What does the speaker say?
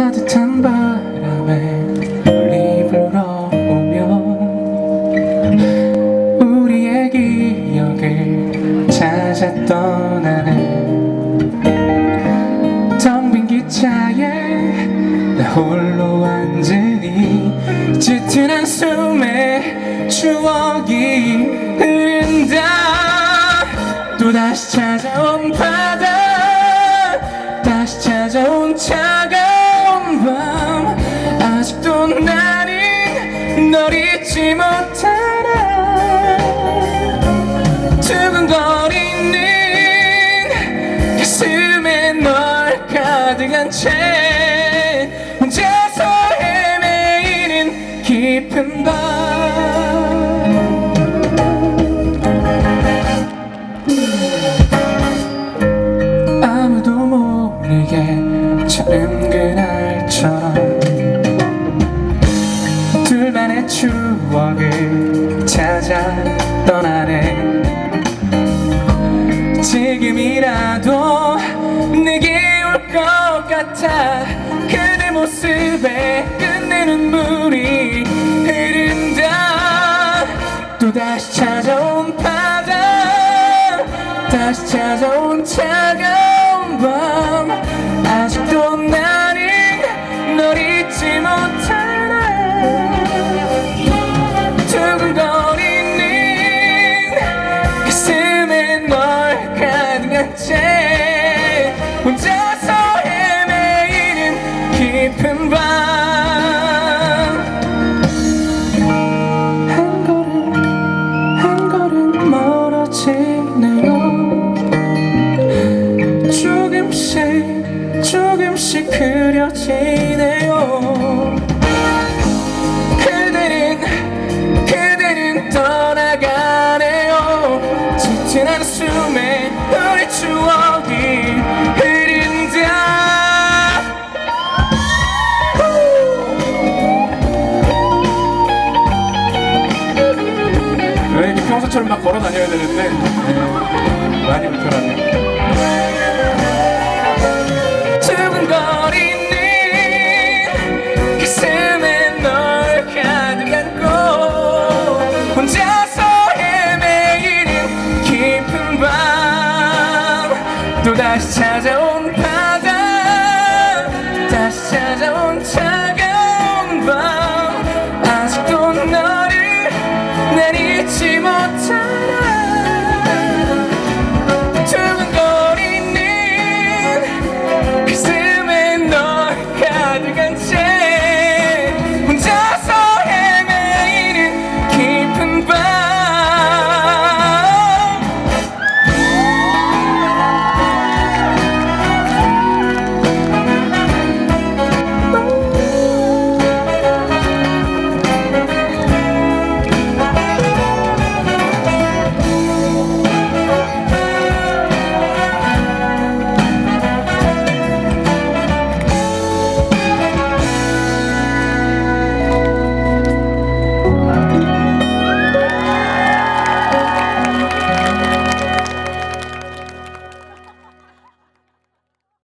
따뜻한 바람에 멀리 불어오면 우리의 기억을 찾아 떠나는 텅 빈 기차에 나 홀로 앉으니 짙은 한숨에 추억이 흐른다. 또다시 찾아온 바다 다시 찾아온 차 잊지 못하나 두근거리는 가슴에 널 가득한 채 혼자서 헤매이는 깊은 밤 추억을 찾아 떠나네 지금이라도 내게 올 것 같아. 그대 모습에 끝내 눈물이 흐른다. 또다시 찾아온 바다. 다시 찾아온 차가운 밤 조금씩 그려지네요. 그대는 그대는 떠나가네요. 짙은 한숨에 우리 추억이 흐린다 왜 네, 이렇게 평소처럼 막 걸어 다녀야 되는데 네, 많이 불편하네요. 또다시 찾아온 밤